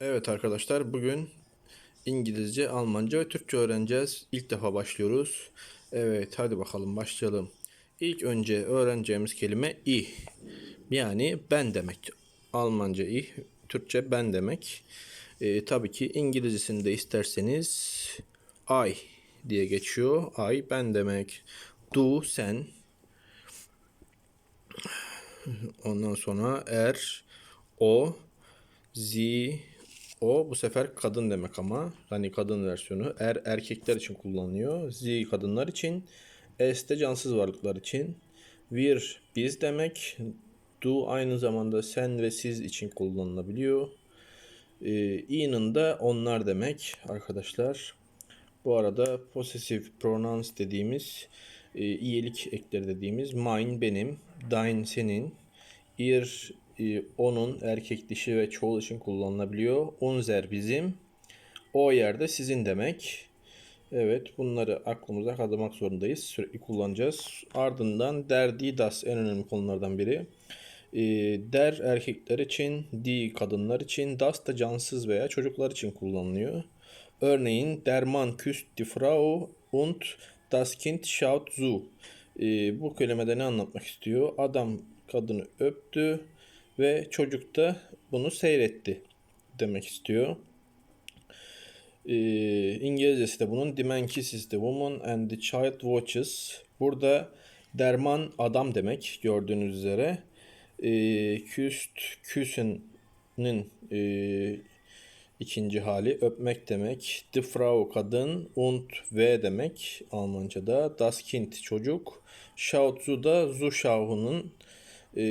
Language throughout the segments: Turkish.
Evet arkadaşlar bugün İngilizce, Almanca ve Türkçe öğreneceğiz. İlk defa başlıyoruz. Evet hadi bakalım başlayalım. İlk önce öğreneceğimiz kelime i. Yani ben demek. Almanca i, Türkçe ben demek. Ee, tabii ki İngilizcesinde isterseniz I diye geçiyor. I ben demek. Du sen. Ondan sonra er, o, Z o bu sefer kadın demek ama hani kadın versiyonu er erkekler için kullanılıyor. Z kadınlar için. S de cansız varlıklar için. Wir biz demek. Du aynı zamanda sen ve siz için kullanılabiliyor. Ee, i'nin de onlar demek arkadaşlar. Bu arada possessive pronouns dediğimiz e, iyilik ekleri dediğimiz mine benim, dein senin, ir onun erkek dişi ve çoğul için kullanılabiliyor. Unser bizim. O yerde sizin demek. Evet bunları aklımıza kazımak zorundayız. Sürekli kullanacağız. Ardından der, die, das en önemli konulardan biri. E, der erkekler için, die kadınlar için, das da cansız veya çocuklar için kullanılıyor. Örneğin der Mann küsst die Frau und das Kind schaut zu. E, bu kelimede ne anlatmak istiyor? Adam kadını öptü ve çocuk da bunu seyretti demek istiyor. Ee, İngilizcesi de bunun The man kisses the woman and the child watches. Burada derman adam demek gördüğünüz üzere. Ee, küst, küsünün e, ikinci hali öpmek demek. The Frau kadın, und ve demek Almanca'da. Das Kind çocuk. Schaut da Zuschau'nun e,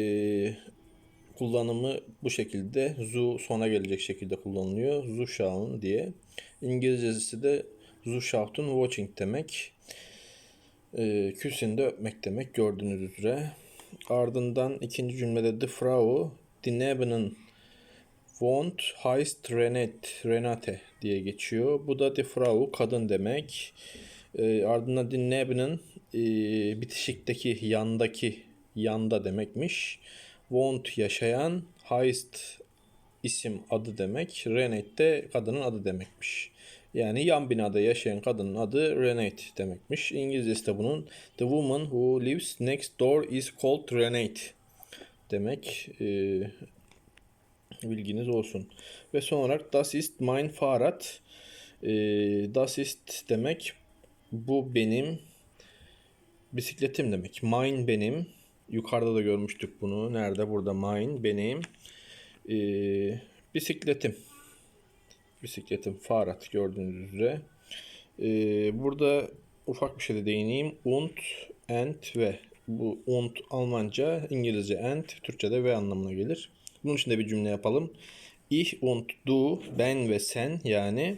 kullanımı bu şekilde. Zu sona gelecek şekilde kullanılıyor. Zuschauen diye. İngilizcesi de Zuschauten watching demek. E, küsün de öpmek demek gördüğünüz üzere. Ardından ikinci cümlede the Frau die neben wohnt heißt Renate, Renate diye geçiyor. Bu da die Frau kadın demek. E, ardından die e, bitişikteki yandaki yanda demekmiş. Want yaşayan, Heist isim adı demek. Renate de kadının adı demekmiş. Yani yan binada yaşayan kadının adı Renate demekmiş. İngilizcesi de bunun The woman who lives next door is called Renate demek. Ee, bilginiz olsun. Ve son olarak Das ist mein Fahrrad. Ee, das ist demek bu benim bisikletim demek. Mine benim. Yukarıda da görmüştük bunu. Nerede? Burada mine benim. Ee, bisikletim. Bisikletim. Fahrrad gördüğünüz üzere. Ee, burada ufak bir şey de değineyim. Und, and ve. Bu und Almanca, İngilizce and, Türkçe'de ve anlamına gelir. Bunun için de bir cümle yapalım. Ich und du, ben ve sen yani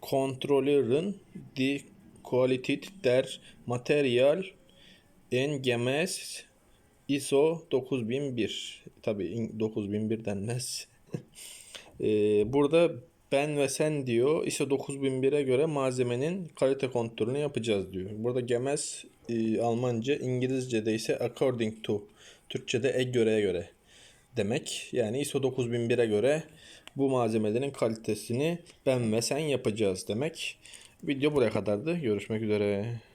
kontrolörün die Qualität der Material engemäß ISO 9001. Tabi 9001 denmez. Ee, burada ben ve sen diyor ISO 9001'e göre malzemenin kalite kontrolünü yapacağız diyor. Burada gemez e, Almanca, İngilizce'de ise according to, Türkçe'de e göreye göre demek. Yani ISO 9001'e göre bu malzemelerin kalitesini ben ve sen yapacağız demek. Video buraya kadardı. Görüşmek üzere.